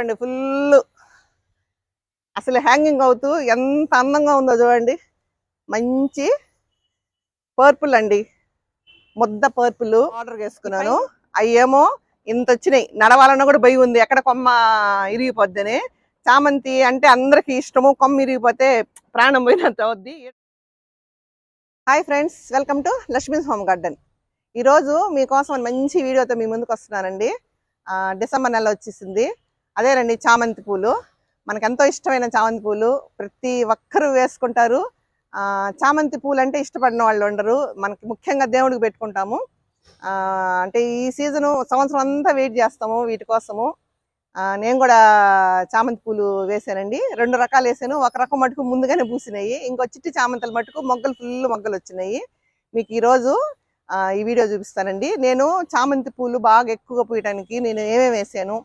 చూడండి ఫుల్. అసలు హ్యాంగింగ్ అవుతూ ఎంత అందంగా ఉందో చూడండి. మంచి పర్పుల్ అండి. ముద్ద పర్పుల్ ఆర్డర్ చేసుకున్నాను. అయ్యేమో ఇంత వచ్చినాయి. నడవాలన్నా కూడా భయం ఉంది. ఎక్కడ కొమ్మ ఇరిగిపోద్దని. చామంతి అంటే అందరికి ఇష్టము. కొమ్మ ఇరిగిపోతే ప్రాణం పోయినంత అవుద్ది. Hi friends welcome to Lakshmi's home garden. ఈరోజు మీకోసం మంచి వీడియోతో మీ ముందుకు వస్తున్నానండి. డిసెంబర్ నెల వచ్చేసింది. అదేనండి చామంతి పూలు. మనకెంతో ఇష్టమైన చామంతి పూలు. ప్రతి ఒక్కరూ వేసుకుంటారు. చామంతి పూలు అంటే ఇష్టపడిన వాళ్ళు ఉండరు. మనకి ముఖ్యంగా దేవుడికి పెట్టుకుంటాము. అంటే ఈ సీజను సంవత్సరం అంతా వెయిట్ చేస్తాము వీటి కోసము. నేను కూడా చామంతి పూలు వేసానండి. రెండు రకాలు వేసాను. ఒక రకం మటుకు ముందుగానే పూసినాయి. ఇంకో చిట్టి చామంతుల మటుకు మొగ్గలు ఫుల్ మొగ్గలు వచ్చినాయి. మీకు ఈరోజు ఈ వీడియో చూపిస్తానండి. నేను చామంతి పూలు బాగా ఎక్కువగా పూయడానికి నేను ఏమేమి వేసాను?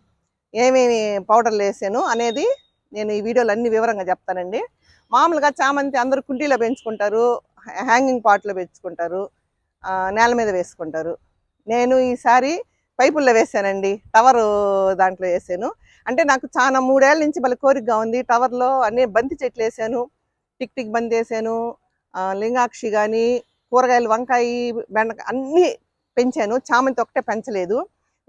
ఏమేమి పౌడర్లు వేసాను అనేది నేను ఈ వీడియోలో అన్ని వివరంగా చెప్తానండి. మామూలుగా చామంతి అందరూ కుండీలో పెంచుకుంటారు హ్యాంగింగ్ పాట్లో పెంచుకుంటారు నేల మీద వేసుకుంటారు. నేను ఈసారి పైపుల్లో వేసానండి టవర్ దాంట్లో వేసాను. అంటే నాకు చాలా మూడేళ్ళ నుంచి మళ్ళీ కోరికగా ఉంది టవర్లో అన్ని బంతి చెట్లు వేసాను టిక్ టిక్ బంతి వేసాను లింగాక్షి కానీ కూరగాయలు వంకాయ బెండకాయ అన్నీ పెంచాను. చామంతి ఒకటే పెంచలేదు.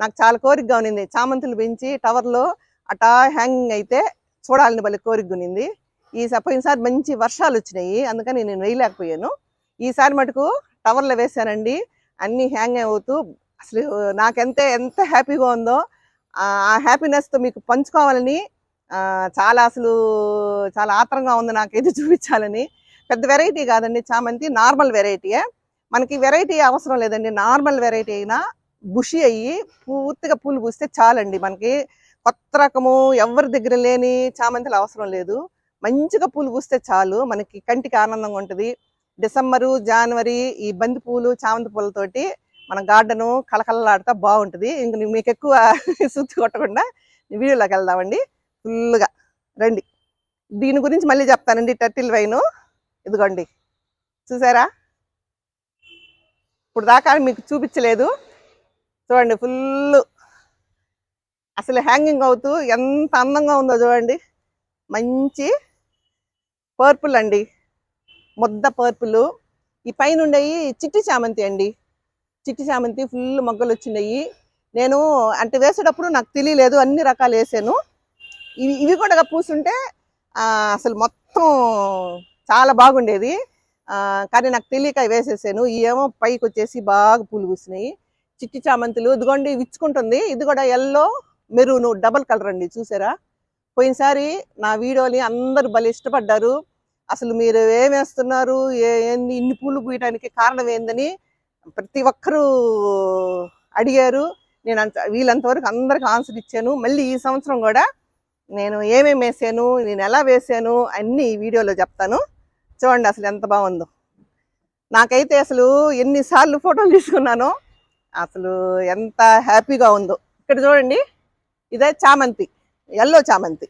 నాకు చాలా కోరికగా ఉన్నింది. చామంతులు పెంచి టవర్లో అటా హ్యాంగింగ్ అయితే చూడాలని భలే కోరిక ఉన్నింది. ఈసారి పోయినసారి మంచి వర్షాలు వచ్చినాయి. అందుకని నేను వేయలేకపోయాను. ఈసారి మటుకు టవర్లో వేసానండి అన్నీ హ్యాంగ్ అవుతూ అసలు నాకెంత ఎంత హ్యాపీగా ఉందో ఆ హ్యాపీనెస్తో మీకు పంచుకోవాలని చాలా అసలు చాలా ఆత్రంగా ఉంది నాకు ఇది చూపించాలని. పెద్ద వెరైటీ కాదండి చామంతి నార్మల్ వెరైటీయే. మనకి వెరైటీ అవసరం లేదండి. నార్మల్ వెరైటీ అయినా బుషి అయ్యి పూర్తిగా పూలు పూస్తే చాలండి. మనకి కొత్త రకము ఎవరి దగ్గర లేని చామంతులు అవసరం లేదు. మంచిగా పూలు పూస్తే చాలు. మనకి కంటికి ఆనందంగా ఉంటుంది. డిసెంబరు జనవరి ఈ బంతి పూలు చామంతి పూలతోటి మన గార్డెను కలకలలాడుతా బాగుంటుంది. ఇంక మీకు ఎక్కువ సుత్తి కొట్టకుండా వీడియోలోకి వెళ్దామండి. ఫుల్గా రండి. దీని గురించి మళ్ళీ చెప్తానండి. Turtle vine. ఇదిగోండి. చూసారా? ఇప్పుడు దాకా మీకు చూపించలేదు. చూడండి ఫుల్ అసలు హ్యాంగింగ్ అవుతూ ఎంత అందంగా ఉందో చూడండి. మంచి పర్పుల్ అండి. ముద్ద పర్పుల్ ఈ పైన ఉండేవి చిట్టి చామంతి అండి. చిట్టి చామంతి ఫుల్ మొగ్గలు వచ్చినాయి. నేను అంటే వేసేటప్పుడు నాకు తెలియలేదు అన్ని రకాలు వేసాను. ఇవి ఇవి కూడా పూసుంటే అసలు మొత్తం చాలా బాగుండేది. కానీ నాకు తెలియక వేసేసాను. ఏమో పైకి వచ్చేసి బాగా పూలు పూసినాయి. చిట్టి చామంతులు ఇదిగోండి విచ్చుకుంటుంది ఇది కూడా ఎల్లో మెరూన్ డబల్ కలర్ అండి చూసారా? పోయినసారి నా వీడియోని అందరూ భలే ఇష్టపడ్డారు. అసలు మీరు ఏమేస్తున్నారు ఏ- ఏంది ఇన్ని పూలు పూయడానికి కారణం ఏందని ప్రతి ఒక్కరూ అడిగారు. నేను అంత వీళ్ళంతవరకు అందరికి ఆన్సర్ ఇచ్చాను. మళ్ళీ ఈ సంవత్సరం కూడా నేను ఏమేమి వేసాను నేను ఎలా వేసాను అన్నీ ఈ వీడియోలో చెప్తాను. చూడండి అసలు ఎంత బాగుందో. నాకైతే అసలు ఎన్నిసార్లు ఫోటోలు తీసుకున్నానో అసలు ఎంత హ్యాపీగా ఉందో. ఇక్కడ చూడండి ఇదే చామంతి ఎల్లో చామంతి.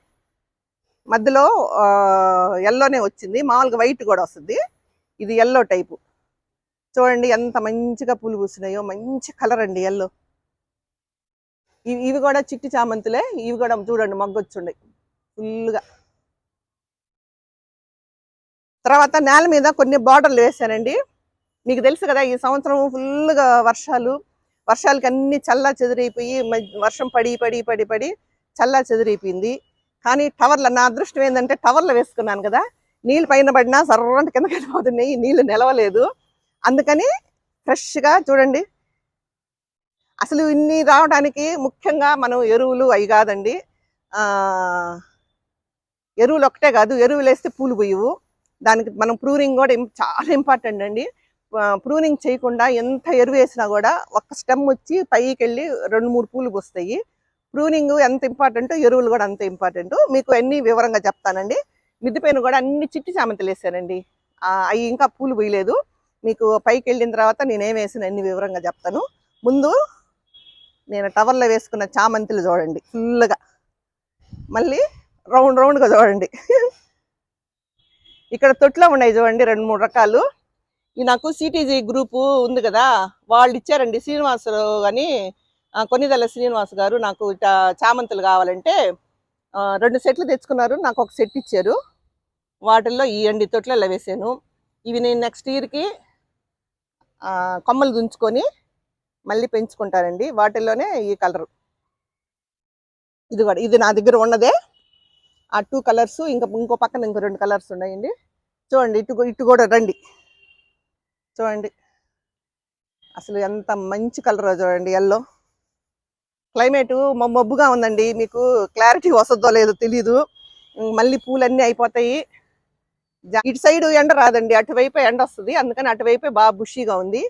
మధ్యలో ఎల్లోనే వచ్చింది మామూలుగా వైట్ కూడా వస్తుంది. ఇది ఎల్లో టైపు చూడండి ఎంత మంచిగా పూలు పూసినాయో మంచి కలర్ అండి ఎల్లో ఇవి ఇవి కూడా చిట్టి చామంతులే ఇవి కూడా చూడండి మగ్గొచ్చుండే ఫుల్గా తర్వాత నేల మీద కొన్ని బార్డర్లు వేసానండి మీకు తెలుసు కదా ఈ సంవత్సరం ఫుల్గా వర్షాలు వర్షాలకి అన్ని చల్లా చెదిరైపోయి వర్షం పడి పడి పడి పడి చల్లా చెదిరైపోయింది. కానీ టవర్లో నా అదృష్టం ఏంటంటే టవర్లు వేసుకున్నాను కదా. నీళ్ళు పైన పడినా సర్రంట కింద వెళ్ళిపోతున్నాయి నీళ్ళు నిలవలేదు. అందుకని ఫ్రెష్గా చూడండి. అసలు ఇన్ని రావడానికి ముఖ్యంగా మనం ఎరువులు అవి కాదండి. ఎరువులు ఒకటే కాదు. ఎరువులు వేస్తే పూలు పోయవు. దానికి మనం ప్రూరింగ్ కూడా చాలా ఇంపార్టెంట్ అండి. ప్రూనింగ్ చేయకుండా ఎంత ఎరువు వేసినా కూడా ఒక స్టెమ్ వచ్చి పైకి వెళ్ళి రెండు మూడు పూలు పూస్తాయి. ప్రూనింగ్ ఎంత ఇంపార్టెంట్ ఎరువులు కూడా అంత ఇంపార్టెంట్ మీకు అన్ని వివరంగా చెప్తానండి. మిద్దె పైన కూడా అన్ని చిట్టి చామంతులు వేసానండి. అవి ఇంకా పూలు పోయలేదు. మీకు పైకి వెళ్ళిన తర్వాత నేనేం వేసిన అన్ని వివరంగా చెప్తాను. ముందు నేను టవర్లో వేసుకున్న చామంతులు చూడండి ఫుల్గా మళ్ళీ రౌండ్ రౌండ్గా చూడండి. ఇక్కడ తొట్లో ఉన్నాయి చూడండి రెండు మూడు రకాలు. నాకు సిటీజీ గ్రూపు ఉంది కదా వాళ్ళు ఇచ్చారండి శ్రీనివాసరావు అని కొన్నిదల శ్రీనివాస్ గారు నాకు ఇట్లా చామంతులు కావాలంటే రెండు సెట్లు తెచ్చుకున్నారు నాకు ఒక సెట్ ఇచ్చారు. వాటిల్లో ఈ ఎండి తొట్లలో వేసాను. ఇవి నేను నెక్స్ట్ ఇయర్కి కొమ్మలు దుంచుకొని మళ్ళీ పెంచుకుంటానండి. వాటిల్లోనే ఈ కలర్. ఇది కూడా ఇది నా దగ్గర ఉన్నదే. ఆ టూ కలర్స్ ఇంకా ఇంకో పక్కన ఇంకో రెండు కలర్స్ ఉన్నాయండి. చూడండి ఇటు ఇటు కూడా రండి. చూడండి. అసలు ఎంత మంచి కలర్ చూడండి ఎల్లో. క్లైమేట్ మబ్బుగా ఉందండి. మీకు క్లారిటీ వస్తుందో లేదో తెలీదు. మళ్ళీ పూలన్నీ అయిపోతాయి. ఇటు సైడ్ ఎండ రాదండి. అటువైపు ఎండ వస్తుంది. అందుకని అటువైపే బాగా బుషీగా ఉంది.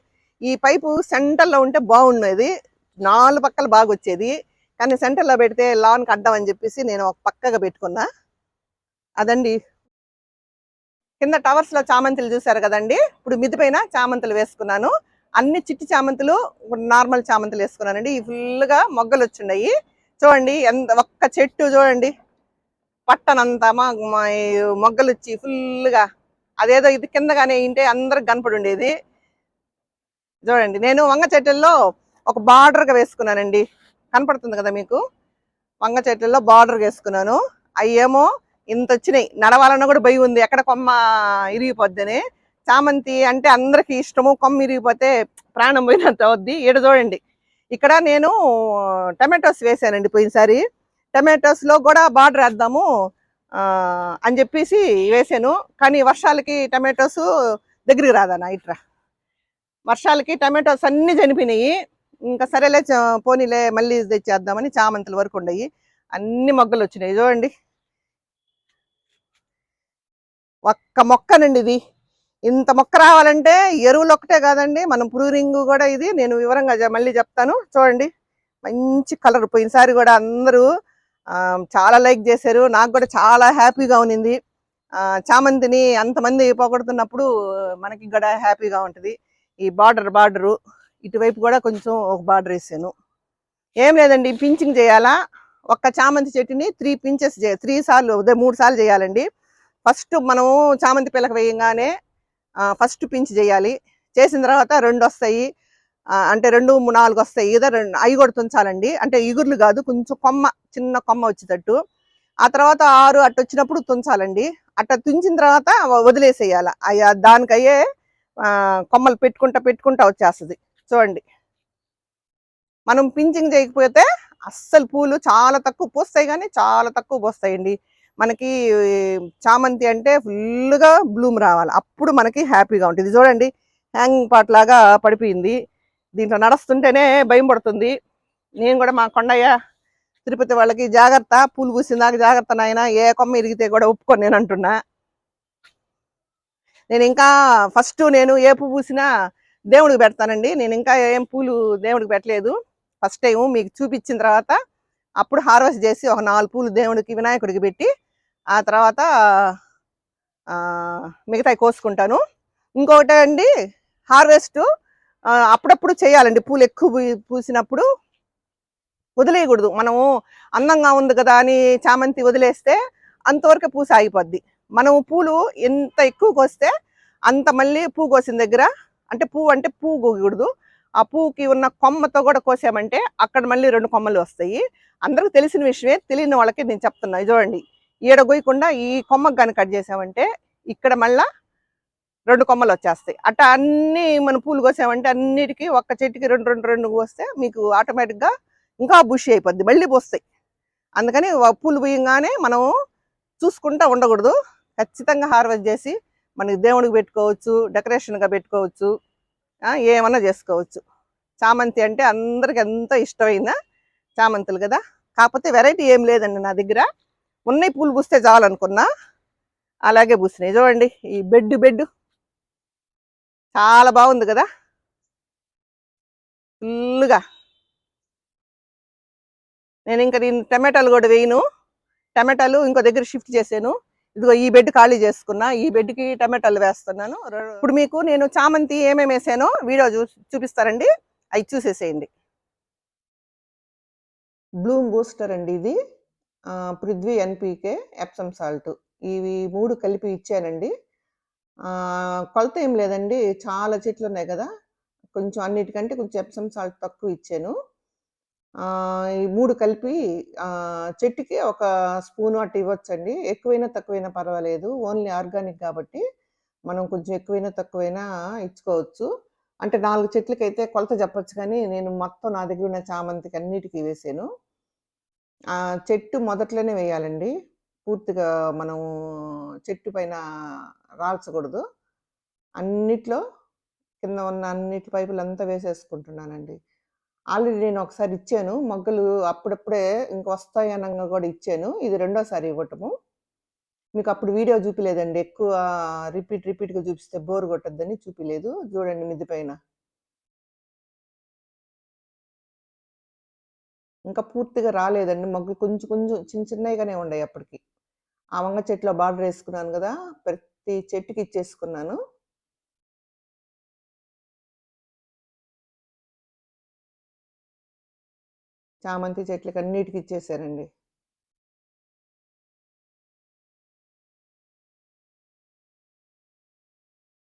ఈ పైపు సెంటర్లో ఉంటే బాగుండేది. నాలుగు పక్కల బాగా వచ్చేది. కానీ సెంటర్లో పెడితే లాన్కి అడ్డం అని చెప్పేసి నేను ఒక పక్కగా పెట్టుకున్నా. అదండి కింద టవర్స్లో చామంతులు చూసారు కదండి? ఇప్పుడు మిద్ది పైన చామంతులు వేసుకున్నాను. అన్ని చిట్టి చామంతులు నార్మల్ చామంతులు వేసుకున్నానండి. ఈ ఫుల్గా మొగ్గలు వచ్చిన్నాయి. చూడండి ఎంత ఒక్క చెట్టు చూడండి. పట్టనంతా మా మొగ్గలు వచ్చి ఫుల్గా అదేదో ఇది కిందగానే ఇంటే అందరికి కనపడి ఉండేది. చూడండి నేను వంగ చెట్టుల్లో ఒక బార్డర్గా వేసుకున్నానండి. కనపడుతుంది కదా మీకు? వంగ చెట్టుల్లో బార్డర్ వేసుకున్నాను. అవి ఏమో ఇంత వచ్చినాయి నడవాలన్నా కూడా భయం ఉంది. ఎక్కడ కొమ్మ ఇరిగిపోద్దని. చామంతి అంటే అందరికి ఇష్టము. కొమ్మ ఇరిగిపోతే ప్రాణం పోయినంత అవుద్ది. ఈడ చూడండి. ఇక్కడ నేను టమాటోస్ వేసానండి పోయినసారి. టమాటోస్లో కూడా బార్డర్ వేద్దాము అని చెప్పేసి వేసాను. కానీ వర్షాలకి టమాటోస్ దగ్గరికి రాదన్న ఇట్రా వర్షాలకి టమాటోస్ అన్నీ చనిపోయినాయి. ఇంకా సరేలే పోనీలే మళ్ళీ తెచ్చేద్దామని చామంతుల వరకు ఉండయి అన్ని మొగ్గలు వచ్చినాయి చూడండి ఒక్క మొక్కనండి ఇది. ఇంత మొక్క రావాలంటే ఎరువులు ఒక్కటే కాదండి. మనం ప్రూరింగ్ కూడా ఇది నేను వివరంగా మళ్ళీ చెప్తాను. చూడండి. మంచి కలర్ పోయినసారి కూడా అందరూ చాలా లైక్ చేశారు. నాకు కూడా చాలా హ్యాపీగా ఉన్నింది. చామంతిని అంతమంది పోగొడుతున్నప్పుడు మనకి కూడా హ్యాపీగా ఉంటుంది. ఈ బార్డర్ బార్డరు ఇటువైపు కూడా కొంచెం ఒక బార్డర్ వేసాను. ఏం లేదండి పించింగ్ చేయాలా? ఒక్క చామంతి చెట్టుని త్రీ పించెస్ త్రీ సార్లు అదే మూడు సార్లు చేయాలండి. ఫస్ట్ మనము చామంతి పిల్లక వేయంగానే ఫస్ట్ పించి చేయాలి. చేసిన తర్వాత రెండు వస్తాయి. అంటే రెండు నాలుగు వస్తాయి. ఏదో రెండు అవి కూడా తుంచాలండి. అంటే ఇగుర్లు కాదు కొంచెం కొమ్మ చిన్న కొమ్మ వచ్చేటట్టు. ఆ తర్వాత ఆరు అట్ట వచ్చినప్పుడు తుంచాలండి. అట్ట తుంచిన తర్వాత వదిలేసేయాలి. అయ్యా దానికయ్యే కొమ్మలు పెట్టుకుంటా పెట్టుకుంటా వచ్చేస్తుంది. చూడండి. మనం పించింగ్ చేయకపోతే అస్సలు పూలు చాలా తక్కువ పూస్తాయి కానీ చాలా తక్కువ పూస్తాయండి. మనకి చామంతి అంటే ఫుల్గా బ్లూమ్ రావాలి. అప్పుడు మనకి హ్యాపీగా ఉంటుంది. ఇది చూడండి హ్యాంగింగ్ పాట్ లాగా పడిపోయింది. దీంట్లో నడుస్తుంటేనే భయం పడుతుంది. నేను కూడా మా కొండయ్య తిరుపతి వాళ్ళకి జాగ్రత్త పూలు పూసిందాక జాగ్రత్త నాయన ఏ కొమ్మ ఇరిగితే కూడా ఒప్పుకొని నేను అంటున్నా. నేను ఇంకా ఫస్ట్ నేను ఏ పువ్వు పూసినా దేవుడికి పెడతానండి. నేను ఇంకా ఏం పూలు దేవుడికి పెట్టలేదు. ఫస్ట్ టైం మీకు చూపించిన తర్వాత అప్పుడు హార్వెస్ట్ చేసి ఒక నాలుగు పూలు దేవుడికి వినాయకుడికి పెట్టి ఆ తర్వాత మిగతాయి కోసుకుంటాను. ఇంకొకటి అండి హార్వెస్ట్ అప్పుడప్పుడు చేయాలండి. పూలు ఎక్కువ పూ- పూసినప్పుడు వదిలేయకూడదు. మనము అందంగా ఉంది కదా అని చామంతి వదిలేస్తే అంతవరకు పూసి ఆగిపోద్ది. మనము పూలు ఎంత ఎక్కువ కోస్తే అంత మళ్ళీ పువ్వు కోసిన దగ్గర అంటే పువ్వు అంటే పువ్వు కోయకూడదు. ఆ పువ్వుకి ఉన్న కొమ్మతో కూడా కోసామంటే అక్కడ మళ్ళీ రెండు కొమ్మలు వస్తాయి. అందరికి తెలిసిన విషయమే తెలియని వాళ్ళకి నేను చెప్తున్నా. ఇది చూడండి. ఈడ కోయకుండా ఈ కొమ్మకు కానీ కట్ చేసామంటే ఇక్కడ మళ్ళా రెండు కొమ్మలు వచ్చేస్తాయి. అట్లా అన్ని మనం పూలు కోసామంటే అన్నిటికీ ఒక్క చెట్టుకి రెండు రెండు రెండు కోస్తే మీకు ఆటోమేటిక్గా ఇంకా బుషి అయిపోద్ది. మళ్ళీ పోస్తాయి. అందుకని పూలు పోయంగానే మనం చూసుకుంటూ ఉండకూడదు. ఖచ్చితంగా హార్వెస్ట్ చేసి మనకి దేవుడికి పెట్టుకోవచ్చు డెకరేషన్గా పెట్టుకోవచ్చు ఏమన్నా చేసుకోవచ్చు. చామంతి అంటే అందరికి ఎంత ఇష్టమైన చామంతులు కదా. కాకపోతే వెరైటీ ఏం లేదండి నా దగ్గర. ఉన్నాయి పూలు పూస్తే చాలనుకున్నా. అలాగే పూసినాయి. చూడండి ఈ బెడ్ బెడ్. చాలా బాగుంది కదా? ఫుల్గా నేను ఇంకా దీని టమాటాలు కూడా వేయను. టమాటాలు ఇంకో దగ్గర షిఫ్ట్ చేశాను. ఇదిగో ఈ బెడ్ ఖాళీ చేసుకున్నా. ఈ బెడ్కి టమాటాలు వేస్తున్నాను. ఇప్పుడు మీకు నేను చామంతి ఏమేమి వేసానో వీడియో చూ చూపిస్తారండి అవి చూసేసేయండి. బ్లూమ్ బూస్టర్ అండి ఇది. Prithvi NPK Epsom salt. ఇవి మూడు కలిపి ఇచ్చానండి. కొలత ఏం లేదండి. చాలా చెట్లు ఉన్నాయి కదా. కొంచెం అన్నిటికంటే కొంచెం ఎప్సమ్ సాల్ట్ తక్కువ ఇచ్చాను. ఈ మూడు కలిపి చెట్టుకి ఒక స్పూన్ అట్టు ఇవ్వచ్చండి. ఎక్కువైనా తక్కువైనా పర్వాలేదు. ఓన్లీ ఆర్గానిక్ కాబట్టి మనం కొంచెం ఎక్కువైనా తక్కువైనా ఇచ్చుకోవచ్చు. అంటే నాలుగు చెట్లకైతే కొలత చెప్పచ్చు కానీ నేను మొత్తం నా దగ్గర ఉన్న చామంతికి అన్నిటికీ వేసాను. ఆ చెట్టు మొదట్లోనే వేయాలండి. పూర్తిగా మనం చెట్టు పైన రాల్చకూడదు. అన్నిట్లో కింద ఉన్న అన్నిటి పైపులు అంతా వేసేసుకుంటున్నానండి. ఆల్రెడీ నేను ఒకసారి ఇచ్చాను. మొగ్గలు అప్పుడప్పుడే ఇంక వస్తాయి అనగా కూడా ఇచ్చాను. ఇది రెండోసారి ఇవ్వటము. మీకు అప్పుడు వీడియో చూపిలేదండి. ఎక్కువ రిపీట్ రిపీట్గా చూపిస్తే బోర్ కొట్టద్దని చూపిలేదు. చూడండి మిద్ది పైన. ఇంకా పూర్తిగా రాలేదండి. మొగ్గు కొంచెం కొంచెం చిన్న చిన్నగానే ఉన్నాయి అప్పటికి. ఆ వంగ చెట్లో బార్డర్ వేసుకున్నాను కదా ప్రతి చెట్టుకి ఇచ్చేసుకున్నాను. చామంతి చెట్లకి అన్నిటికి ఇచ్చేసానండి.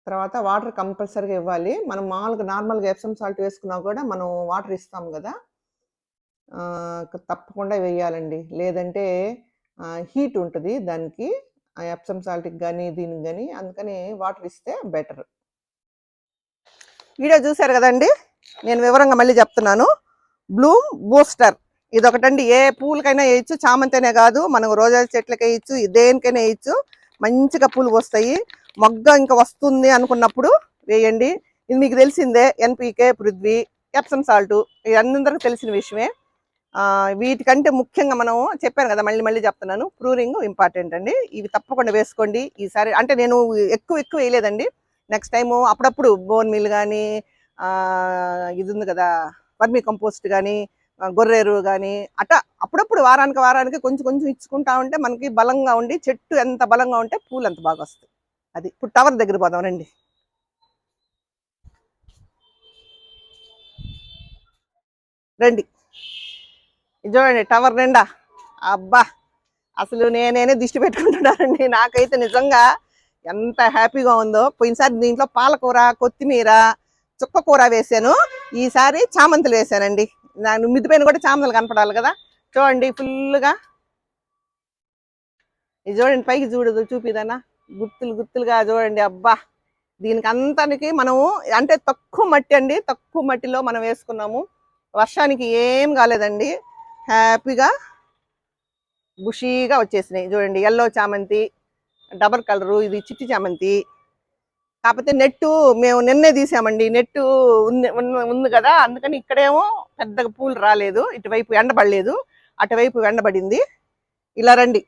తర్వాత వాటర్ కంపల్సరీగా ఇవ్వాలి. మనం మామూలుగా నార్మల్గా ఎప్సమ్ సాల్ట్ వేసుకున్నా కూడా మనం వాటర్ ఇస్తాం కదా. తప్పకుండా వేయాలండి. లేదంటే హీట్ ఉంటుంది దానికి. ఎప్సమ్ సాల్ట్కి కానీ దీనికి కానీ అందుకని వాటర్ ఇస్తే బెటర్. వీడియో చూశారు కదండి? నేను వివరంగా మళ్ళీ చెప్తున్నాను. బ్లూమ్ బూస్టర్ ఇది ఒకటండి ఏ పూలకైనా వేయచ్చు చామంతినే కాదు. మనం రోజా చెట్లకి వేయచ్చు దేనికైనా వేయచ్చు. మంచిగా పూలు వస్తాయి మొగ్గ ఇంకా వస్తుంది అనుకున్నప్పుడు వేయండి. ఇది మీకు తెలిసిందే ఎన్పికే పృథ్వీ ఎప్సమ్ సాల్ట్. ఇది అందరికీ తెలిసిన విషయమే. వీటికంటే ముఖ్యంగా మనం చెప్పాను కదా మళ్ళీ మళ్ళీ చెప్తున్నాను. ప్రూరింగ్ ఇంపార్టెంట్ అండి. ఇవి తప్పకుండా వేసుకోండి. ఈసారి అంటే నేను ఎక్కువ ఎక్కువ వేయలేదండి. నెక్స్ట్ టైము అప్పుడప్పుడు బోన్ మిల్ కానీ ఇది ఉంది కదా వర్మీ కంపోస్ట్ కానీ గొర్రెరు కానీ అట అప్పుడప్పుడు వారానికి వారానికి కొంచెం కొంచెం ఇచ్చుకుంటా ఉంటే మనకి బలంగా ఉండి చెట్టు ఎంత బలంగా ఉంటే పూలు ఎంత బాగా వస్తాయి. అది ఇప్పుడు టవర్ దగ్గర పోదాం రండి. రండి. చూడండి టవర్ నిండా. అబ్బా అసలు నేనేనే దిష్టి పెట్టుకుంటున్నానండి. నాకైతే నిజంగా ఎంత హ్యాపీగా ఉందో. పోయినసారి దీంట్లో పాలకూర కొత్తిమీర చుక్క కూర వేసాను. ఈసారి చామంతులు వేసానండి. దాని మిద్దిపైన కూడా చామంతులు కనపడాలి కదా. చూడండి ఫుల్గా ఇది చూడండి పైకి చూడదు చూపిదన్నా గుత్తులు గుత్తులుగా చూడండి అబ్బా. దీనికి అంతానికి మనము అంటే తక్కువ మట్టి అండి. తక్కువ మట్టిలో మనం వేసుకున్నాము. వర్షానికి ఏం కాలేదండి. హ్యాపీగా బుషీగా వచ్చేసినాయి. చూడండి ఎల్లో చామంతి డబల్ కలరు ఇది చిట్టి చామంతి. కాకపోతే నెట్టు మేము నిన్నే తీసామండి. నెట్టు ఉంది ఉంది కదా అందుకని ఇక్కడేమో పెద్దగా పూలు రాలేదు. ఇటువైపు ఎండబడలేదు అటువైపు ఎండబడింది ఇలా రండి.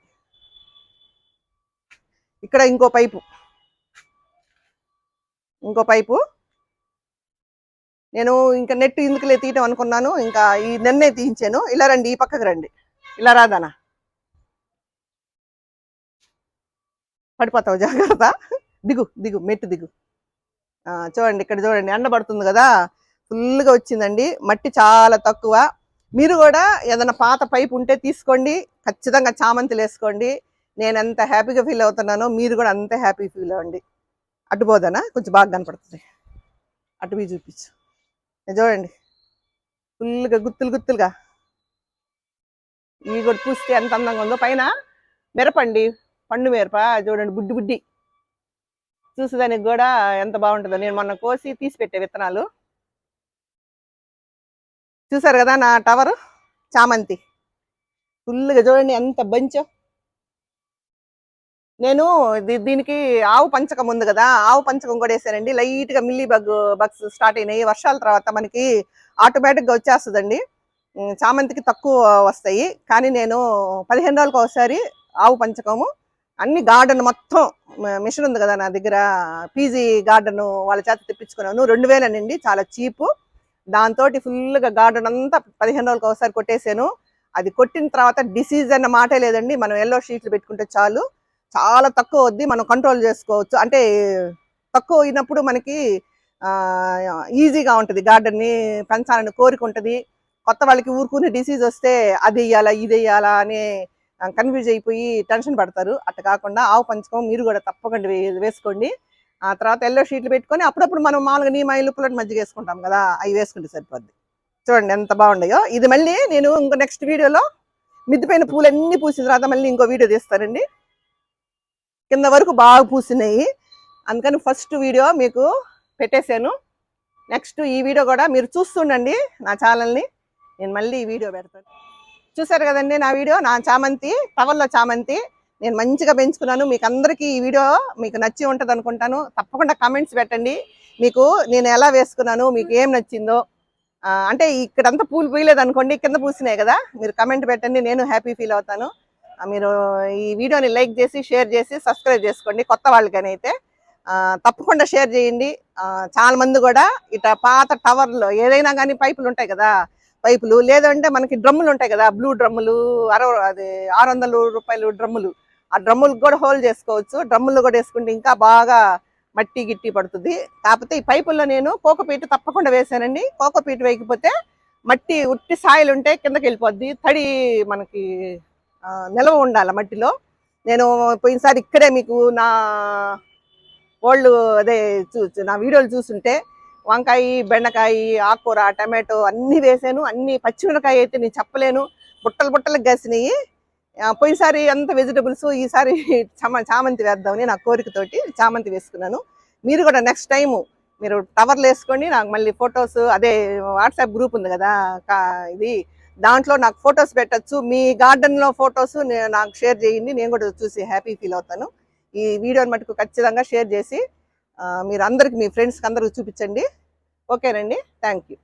ఇక్కడ ఇంకో పైపు. ఇంకో పైపు. నేను ఇంకా నెట్ ఇందుకులే తీయటం అనుకున్నాను. ఇంకా ఈ నిన్నే తీయించాను. ఇలా రండి ఈ పక్కకు రండి. ఇలా రాదానా? పడిపోతావు జాగ్రత్త. దిగు దిగు మెట్టు దిగు. చూడండి ఇక్కడ చూడండి ఎండ పడుతుంది కదా. ఫుల్గా వచ్చిందండి. మట్టి చాలా తక్కువ. మీరు కూడా ఏదైనా పాత పైపు ఉంటే తీసుకోండి. ఖచ్చితంగా చామంతులు వేసుకోండి. నేను ఎంత హ్యాపీగా ఫీల్ అవుతున్నానో మీరు కూడా అంత హ్యాపీ ఫీల్ అవ్వండి. అటు పోదానా? కొంచెం బాగా కనపడుతుంది. అటు చూపించు. చూడండి. ఫుల్గా గుత్తులు గుత్తులుగా. ఇవి కూడా పూస్తే ఎంత అందంగా ఉందో. పైన మిరపండి పండు మిరప చూడండి బుడ్డి బుడ్డి చూసేదానికి కూడా ఎంత బాగుంటుందో. నేను మొన్న కోసి తీసి పెట్టే విత్తనాలు. చూసారు కదా నా టవర్? చామంతి. ఫుల్గా చూడండి ఎంత బంచో. నేను దీ- దీనికి ఆవు పంచకం ఉంది కదా ఆవు పంచకం కూడా వేసానండి. లైట్గా మిల్లీ బగ్ బగ్స్ స్టార్ట్ అయినాయి. వర్షాల తర్వాత మనకి ఆటోమేటిక్గా వచ్చేస్తుందండి చామంతికి తక్కువ వస్తాయి. కానీ నేను పదిహేను రోజులకు ఒకసారి ఆవు పంచకము అన్ని గార్డెన్ మొత్తం మిషన్ ఉంది కదా నా దగ్గర పీజీ గార్డెన్ వాళ్ళ చేత తెప్పించుకున్నాను. రెండు వేలనండి చాలా చీపు. దాంతో ఫుల్గా గార్డెన్ అంతా పదిహేను రోజులకు ఒకసారి కొట్టేశాను అది కొట్టిన తర్వాత డిసీజ్ అన్న మాటే లేదండి. మనం ఎల్లో షీట్లు పెట్టుకుంటే చాలు. చాలా తక్కువ వద్ది మనం కంట్రోల్ చేసుకోవచ్చు. అంటే తక్కువ అయినప్పుడు మనకి ఈజీగా ఉంటుంది. గార్డెన్ని పెంచాలని కోరిక ఉంటుంది. కొత్త వాళ్ళకి ఊరుకునే డిసీజ్ వస్తే అది వేయాలా ఇది వేయాలా అని కన్ఫ్యూజ్ అయిపోయి టెన్షన్ పడతారు. అట్లా కాకుండా ఆవు పంచకం మీరు కూడా తప్పకుండా వేసుకోండి. ఆ తర్వాత ఎల్లో షీట్లు పెట్టుకొని అప్పుడప్పుడు మనం మామూలుగా నీమాయిలు పుల్లటి మజ్జిగ వేసుకుంటాం కదా అవి వేసుకుంటే సరిపోద్ది. చూడండి ఎంత బాగున్నాయో ఇది మళ్ళీ నేను ఇంకో నెక్స్ట్ వీడియోలో మిద్ది పూలన్నీ పూసిన తర్వాత మళ్ళీ ఇంకో వీడియో తీస్తానండి. కింద వరకు బాగా పూసినాయి. అందుకని ఫస్ట్ వీడియో మీకు పెట్టేశాను. నెక్స్ట్ ఈ వీడియో కూడా మీరు చూస్తుండండి నా ఛానల్ని నేను మళ్ళీ ఈ వీడియో పెడతాను. చూసారు కదండి నా వీడియో నా చామంతి టవర్లో చామంతి. నేను మంచిగా పెంచుకున్నాను. మీకు అందరికీ ఈ వీడియో మీకు నచ్చి ఉంటుంది అనుకుంటాను. తప్పకుండా కామెంట్స్ పెట్టండి. మీకు నేను ఎలా వేసుకున్నాను మీకు ఏం నచ్చిందో. అంటే ఇక్కడంతా పూలు పూయలేదు అనుకోండి కింద పూసినాయి కదా. మీరు కమెంట్ పెట్టండి నేను హ్యాపీ ఫీల్ అవుతాను. మీరు ఈ వీడియోని లైక్ చేసి షేర్ చేసి సబ్స్క్రైబ్ చేసుకోండి. కొత్త వాళ్ళకనైతే అయితే తప్పకుండా షేర్ చేయండి. చాలా మంది కూడా ఇట పాత టవర్లో ఏదైనా కానీ పైపులు ఉంటాయి కదా పైపులు. లేదంటే మనకి డ్రమ్ములు ఉంటాయి కదా బ్లూ డ్రమ్ములు అర అది ఆరు వందల రూపాయలు డ్రమ్ములు. ఆ డ్రమ్ములకు కూడా హోల్ చేసుకోవచ్చు. డ్రమ్ములు కూడా వేసుకుంటే ఇంకా బాగా మట్టి గిట్టి పడుతుంది. కాకపోతే ఈ పైపుల్లో నేను కోకోపీట్ తప్పకుండా వేసానండి కోకోపీట్ వేయకపోతే మట్టి ఉట్టి సాయిలు ఉంటే కిందకి వెళ్ళిపోద్ది తడి మనకి నిల్వ ఉండాలి మట్టిలో. నేను పోయినసారి ఇక్కడే మీకు నా వాళ్ళు అదే చూ నా వీడియోలు చూస్తుంటే వంకాయ బెండకాయ ఆకుకూర టమాటో అన్నీ వేసాను. అన్ని పచ్చిమిరకాయ అయితే నేను చెప్పలేను. బుట్టలు బుట్టలు గసినాయి. పోయినసారి అంత వెజిటబుల్స్ ఈసారి చామ చామంతి వేద్దామని నా కోరికతోటి చామంతి వేసుకున్నాను. మీరు కూడా నెక్స్ట్ టైము మీరు టవర్లు వేసుకోండి నాకు మళ్ళీ ఫొటోస్ అదే వాట్సాప్ గ్రూప్ ఉంది కదా కా- ఇది దాంట్లో నాకు ఫొటోస్ పెట్టచ్చు. మీ గార్డెన్లో ఫొటోస్ నాకు షేర్ చేయండి. నేను కూడా చూసి హ్యాపీ ఫీల్ అవుతాను. ఈ వీడియోని మటుకు ఖచ్చితంగా షేర్ చేసి మీరు అందరికి మీ ఫ్రెండ్స్కి అందరికి చూపించండి. ఓకేనండి. Thank you